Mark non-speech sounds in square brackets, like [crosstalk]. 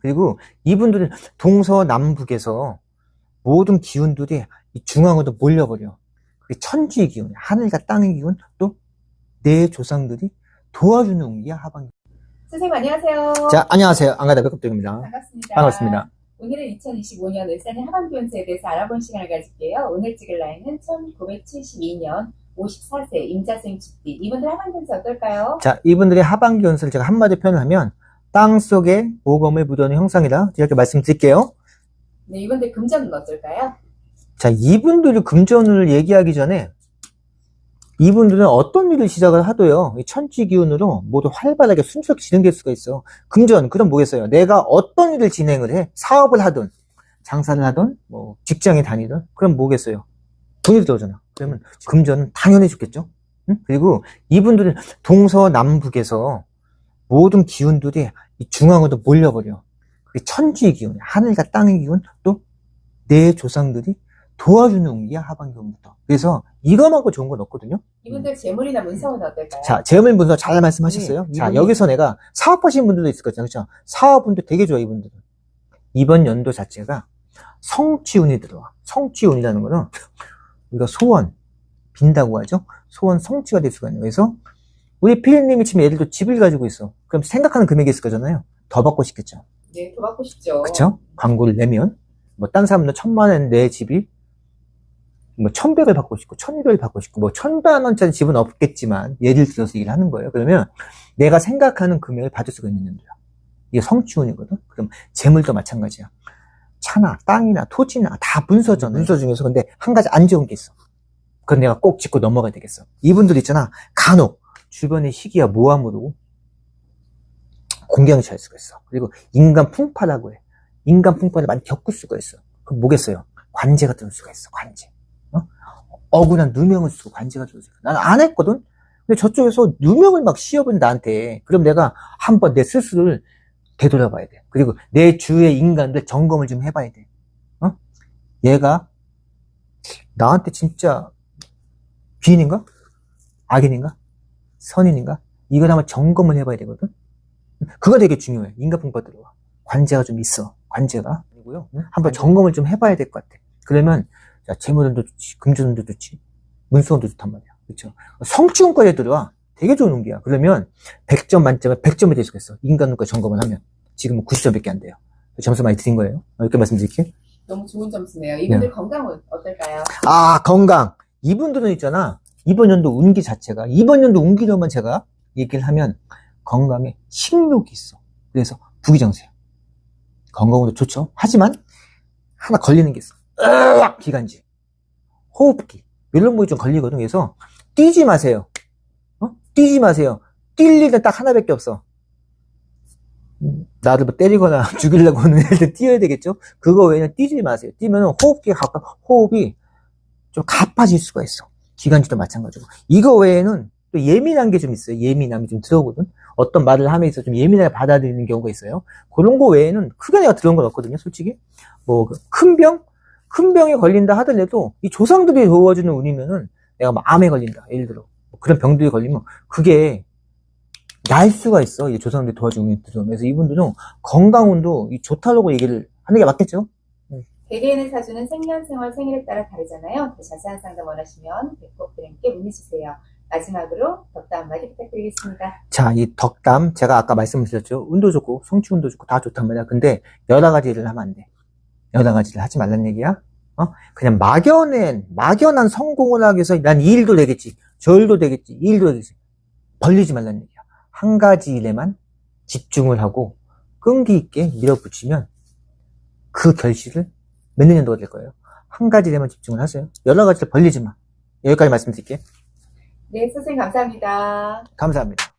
그리고 이분들은 동서남북에서 모든 기운들이 이 중앙으로 몰려버려. 그게 천지의 기운, 하늘과 땅의 기운, 또 내 조상들이 도와주는 운기야, 하반기. 선생님 안녕하세요. 자, 안녕하세요. 안가다 백급동입니다. 반갑습니다. 반갑습니다. 오늘은 2025년 을산의 하반기 운세에 대해서 알아본 시간을 가질게요. 오늘 찍을 나이는 1972년 54세 임자생 집디. 이분들 하반기 운세 어떨까요? 자, 이분들의 하반기 연설을 제가 한마디 표현하면 땅 속에 모검을 묻어놓은 형상이다. 이렇게 말씀드릴게요. 네, 이분들 금전은 어떨까요? 자, 이분들이 금전을 얘기하기 전에 이분들은 어떤 일을 시작을 하도요, 이 천지 기운으로 모두 활발하게 순수하게 진행될 수가 있어. 금전, 그럼 뭐겠어요? 내가 어떤 일을 진행을 해? 사업을 하든, 장사를 하든, 뭐, 직장에 다니든, 그럼 뭐겠어요? 돈이 들어오잖아. 그러면 금전은 당연히 좋겠죠? 응? 그리고 이분들은 동서남북에서 모든 기운들이 이 중앙으로 몰려버려. 그게 천지의 기운, 하늘과 땅의 기운, 또 내 조상들이 도와주는 운기야 하반기운부터. 그래서 이거만고 좋은 건 없거든요. 이분들 재물이나 문성은 어떨까요? 자, 재물 문서 잘 말씀하셨어요. 네, 자, 이분이- 여기서 내가 사업하시는 분들도 있을 거잖아요. 그렇죠? 사업분도 되게 좋아 이분들은. 이번 연도 자체가 성취운이 들어와. 성취운이라는 거는 우리가 소원 빈다고 하죠. 소원 성취가 될 수가 있는 거예요. 그래서 우리 피디님이 지금 예를 들어 집을 가지고 있어. 그럼 생각하는 금액이 있을 거잖아요. 더 받고 싶겠죠. 네, 더 받고 싶죠. 그쵸? 광고를 내면, 뭐, 딴 사람은 천만 원 내 집이, 뭐, 천백을 받고 싶고, 천이백을 받고 싶고, 뭐, 천만 원짜리 집은 없겠지만, 예를 들어서 얘기를 하는 거예요. 그러면, 내가 생각하는 금액을 받을 수가 있는 연도야. 이게 성취운이거든? 그럼, 재물도 마찬가지야. 차나, 땅이나, 토지나, 다 문서죠. 문서 중에서. 근데, 한 가지 안 좋은 게 있어. 그건 내가 꼭 짚고 넘어가야 되겠어. 이분들 있잖아. 간혹, 주변의 시기와 모함으로, 공경이 잘 수가 있어. 그리고 인간 풍파라고 해. 인간 풍파를 많이 겪을 수가 있어. 그럼 뭐겠어요? 관제가 들을 수가 있어, 관제. 어? 억울한 누명을 쓰고 관제가 들을 수가 있어. 나는 안 했거든? 근데 저쪽에서 누명을 막 씌워버린 나한테. 그럼 내가 한번 내 스스로를 되돌아봐야 돼. 그리고 내 주위의 인간들 점검을 좀 해봐야 돼. 어? 얘가 나한테 진짜 귀인인가? 악인인가? 선인인가? 이걸 한번 점검을 해봐야 되거든? 그거 되게 중요해. 인간 풍파 들어와. 관제가 좀 있어. 관제가. 아니고요. 한번 점검을 좀 해봐야 될 것 같아. 그러면, 자, 재물운도 좋지, 금전운도 좋지, 문서운도 좋단 말이야. 그쵸? 성취운까지 들어와. 되게 좋은 운기야. 그러면 100점 만점에 100점이 될 수가 있어. 인간운까 점검을 하면. 지금은 90점밖에 안 돼요. 점수 많이 드린 거예요. 이렇게 말씀드릴게요. 너무 좋은 점수네요. 이분들 네. 건강은 어떨까요? 아, 건강. 이분들은 있잖아. 이번 연도 운기 자체가, 이번 연도 운기로만 제가 얘기를 하면 건강에 식욕이 있어. 그래서 부기정세야. 건강으로 좋죠. 하지만 하나 걸리는 게 있어. 으악! 기관지. 호흡기. 이런 거좀 걸리거든. 그래서 뛰지 마세요. 어? 뛰지 마세요. 뛸 일은 딱 하나밖에 없어. 음, 나를 뭐 때리거나 [laughs] 죽이려고 하는 애들 뛰어야 되겠죠? 그거 외에는 뛰지 마세요. 뛰면 호흡기가 가까 호흡이 좀 가빠질 수가 있어. 기관지도 마찬가지고. 이거 외에는 또 예민한 게 좀 있어요. 예민함이 좀 들어오거든. 어떤 말을 하면서 좀 예민하게 받아들이는 경우가 있어요. 그런 거 외에는 크게 내가 들어온 건 없거든요. 솔직히. 뭐, 큰 병? 큰 병에 걸린다 하더라도 이 조상들이 도와주는 운이면은 내가 뭐 암에 걸린다. 예를 들어. 뭐 그런 병들이 걸리면 그게 날 수가 있어. 이 조상들이 도와주는 운이 들어오면. 그래서 이분들은 건강운도 이 좋다고 얘기를 하는 게 맞겠죠? 개개인의 사주는 생년, 생활, 생일에 따라 다르잖아요. 더 자세한 상담 원하시면 백곡들님께 문의주세요. 마지막으로 덕담 한마디 부탁드리겠습니다. 자, 이 덕담, 제가 아까 말씀드렸죠. 운도 좋고, 성취 운도 좋고, 다 좋단 말이야. 근데, 여러 가지 일을 하면 안 돼. 여러 가지 일을 하지 말란 얘기야. 어? 그냥 막연한, 막연한 성공을 하기 위해서 난 이 일도 되겠지. 저 일도 되겠지. 이 일도 되겠지. 벌리지 말란 얘기야. 한 가지 일에만 집중을 하고, 끈기 있게 밀어붙이면, 그 결실을 몇년 정도가 될 거예요? 한 가지에만 집중을 하세요. 여러 가지를 벌리지 마. 여기까지 말씀드릴게요. 네, 선생님 감사합니다. 감사합니다.